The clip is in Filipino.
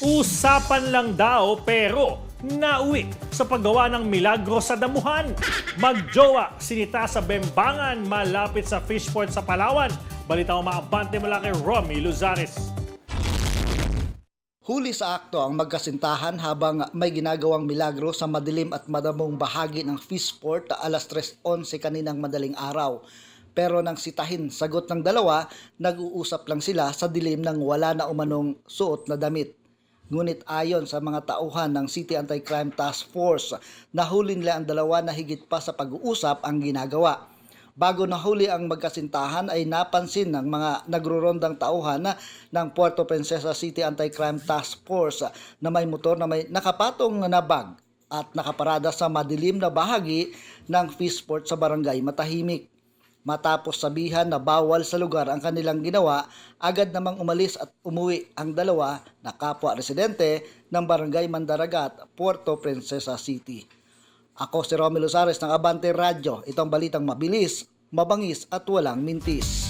Usapan lang daw pero nauwi sa paggawa ng milagro sa damuhan. Magjowa, sinita sa Bembangan, malapit sa Fishport sa Palawan. Balita mo mga abante mula kay Romy Luzares. Huli sa akto ang magkasintahan habang may ginagawang milagro sa madilim at madamong bahagi ng Fishport alas 3.11 kaninang madaling araw. Pero nang sitahin sagot ng dalawa, nag-uusap lang sila sa dilim ng wala na umanong suot na damit. Ngunit ayon sa mga tauhan ng City Anti-Crime Task Force, nahuli nila ang dalawa na higit pa sa pag-uusap ang ginagawa. Bago nahuli ang magkasintahan ay napansin ng mga nagrurondang tauhan ng Puerto Princesa City Anti-Crime Task Force na may motor na may nakapatong na bag at nakaparada sa madilim na bahagi ng Fishport sa barangay Matahimik. Matapos sabihan na bawal sa lugar ang kanilang ginawa, agad namang umalis at umuwi ang dalawa na kapwa residente ng barangay Mandaragat, Puerto Princesa City. Ako si Romelo Sares ng Abante Radio. Itong balitang mabilis, mabangis at walang mintis.